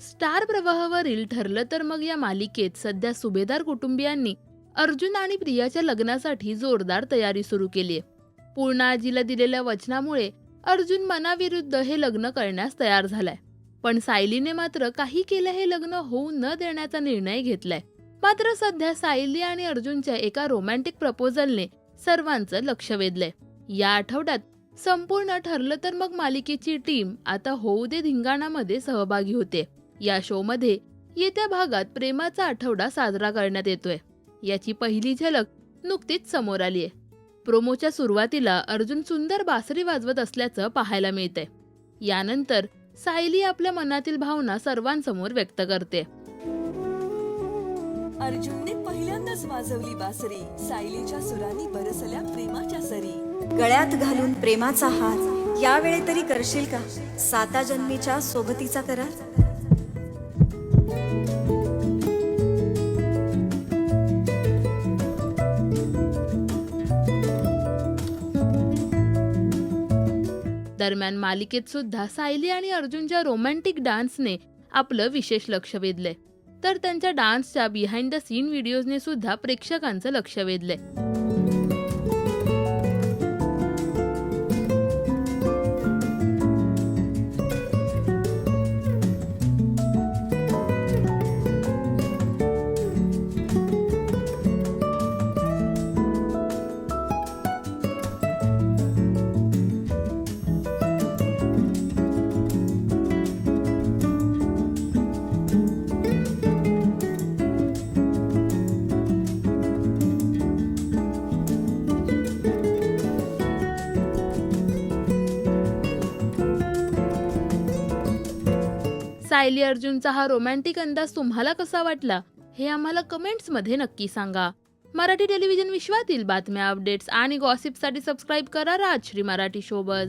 Star प्रवाहावरील ठरलं तर मग या मालिकेत सध्या सुभेदार कुटुंबियांनी अर्जुन आणि प्रियाच्या लग्नासाठी जोरदार तयारी सुरू केली आहे. पूर्ण आजीला दिलेल्या वचनामुळे अर्जुन मनाविरुद्ध हे लग्न करण्यास तयार झालाय. पण सायलीने मात्र काही केलं हे लग्न होऊ न देण्याचा निर्णय घेतलाय. मात्र सध्या सायली आणि अर्जुनच्या एका रोमॅन्टिक प्रपोजलने सर्वांचं लक्ष वेधलंय. या आठवड्यात संपूर्ण ठरलं तर मग मालिकेची टीम आता होऊ दे धिंगाणामध्ये सहभागी होते. या शोमध्ये येत्या भागात प्रेमाचा आठवडा साजरा करण्यात येतोय. याची पहिली झलक नुकतीच समोर आली आहे. प्रोमोच्या सुरुवातीला अर्जुन सुंदर बासरी वाजवत असल्याचं पाहायला मिळतंय. यानंतर सायली आपल्या मनातील भावना सर्वांसमोर व्यक्त करते. अर्जुनने पहिल्यांदाच वाजवली बासरी सायलीच्या सुरांनी बरसल्या प्रेमाच्या सरी. गळ्यात घालून प्रेमाचा हार यावेळी तरी करशील का? साता जन्मीच्या सोबतीचा करार? दरम्यान मालिकेत सुद्धा सायली आणि अर्जुनच्या रोमॅन्टिक डान्सने आपलं विशेष लक्ष वेधलंय. तर त्यांच्या डान्सच्या बिहाइंड द सीन व्हिडिओजने सुद्धा प्रेक्षकांचं लक्ष वेधलंय. सायली अर्जुनचा हा रोमॅन्टिक अंदाज तुम्हाला कसा वाटला हे आम्हाला कमेंट्समध्ये नक्की सांगा. मराठी टेलिव्हिजन विश्वातील बातम्या अपडेट्स आणि गॉसिपसाठी सबस्क्राईब करा राजश्री मराठी शोबज